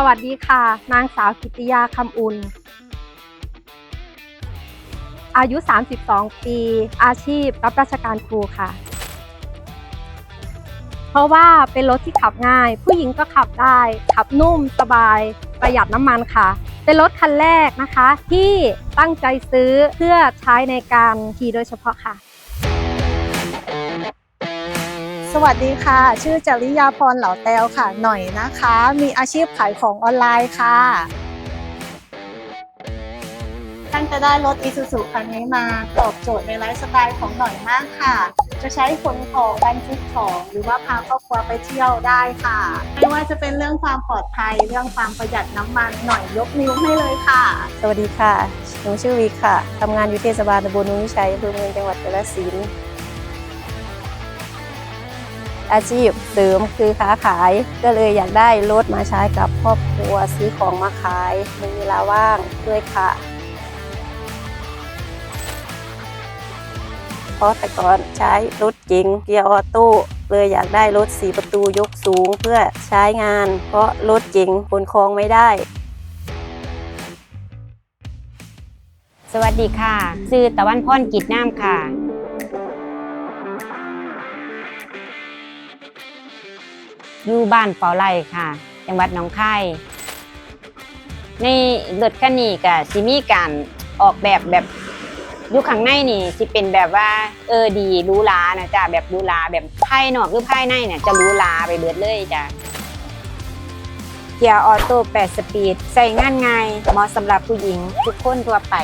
สวัสดีค่ะ นางสาวกิติยาคำอุ่น อายุ 32 ปี อาชีพรับราชการครูค่ะ เพราะว่าเป็นรถที่ขับง่าย ผู้หญิงก็ขับได้ ขับนุ่มสบาย ประหยัดน้ำมันค่ะ เป็นรถคันแรกนะคะ ที่ตั้งใจซื้อเพื่อใช้ในการขี่โดยเฉพาะค่ะ วัสดีค่ะ ชื่อจริยาพรเหล่าแตวค่ะ หน่อยนะคะ มีอาชีพขายของออนไลน์ค่ะตั้งจะได้รถ i s u z u คันนี้มาตอบโจทย์ในไลฟ์สไตล์ของหน่อยมากค่ะ จะใช้ขนของบรรทุกของ หรือว่าพาครอบครัวไปเที่ยวได้ค่ะ ไม่ว่าจะเป็นเรื่องความปลอดภัย เรื่องความประหยัดน้ำมันหน่อยยกนิ้วให้เลยค่ะ สวัสดีค่ะ หนูชื่อวิกค่ะทำงานอยู่เทศบาลตำบลนุ้ยชัยอำเภอเมืองจังหวัดกาฬสินธุ์ อาชีพเสริมคือค้าขาย ก็เลยอยากได้รถมาใช้กับครอบครัวซื้อของมาขายมีเวลาว่างด้วยค่ะเพราะแต่ก่อนใช้รถเก๋งเกียร์ออโต้เลยอยากได้รถสีประตูยกสูงเพื่อใช้งาน เพราะรถเก๋งขนของไม่ได้ สวัสดีค่ะชื่อตะวันพรกิจน้ำค่ะ อยู่บ้านเปาไร่ค่ะ จังหวัดหนองคายในรถคันนี้ก็สิมีการออกแบบแบบอยู่ข้างในนี่สิเป็นแบบว่าเออดีรูหรานะจ๊ะแบบรูหราแบบภายนอกหรือภายในเนี่ยจะรูหราไปเบิดเลยจ้ะเกียร์ออโต้8สปีดใส่งานง่ายเหมาะสำหรับผู้หญิงทุกคนทั่วไป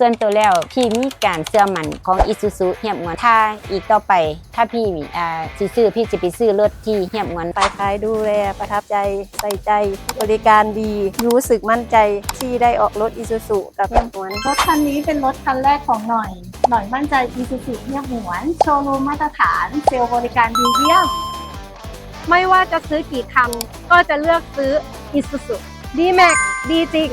ส่วนตัวแล้วพี่มีการเสื่อมันของอิซูซุเหียบงวนถ้าอีกต่อไป ถ้าพี่มีอ่าสิซื้อพี่จะไปซื้อรถที่เหียบงวนฝ่ายขายดูแลประทับใจใส่ใจบริการดีรู้สึกมั่นใจที่ได้ออกรถอิซูซุกับเพื่อนหวนรถคันนี้เป็นรถคันแรกของหน่อย หน่อยมั่นใจ i s u z u เงียบหวนโชว์รูมมาตรฐานเซลล์บริการดีเยี่ยมไม่ว่าจะซื้อกี่คันก็จะเลือกซื้อ Isuzu D-Max ดีจริง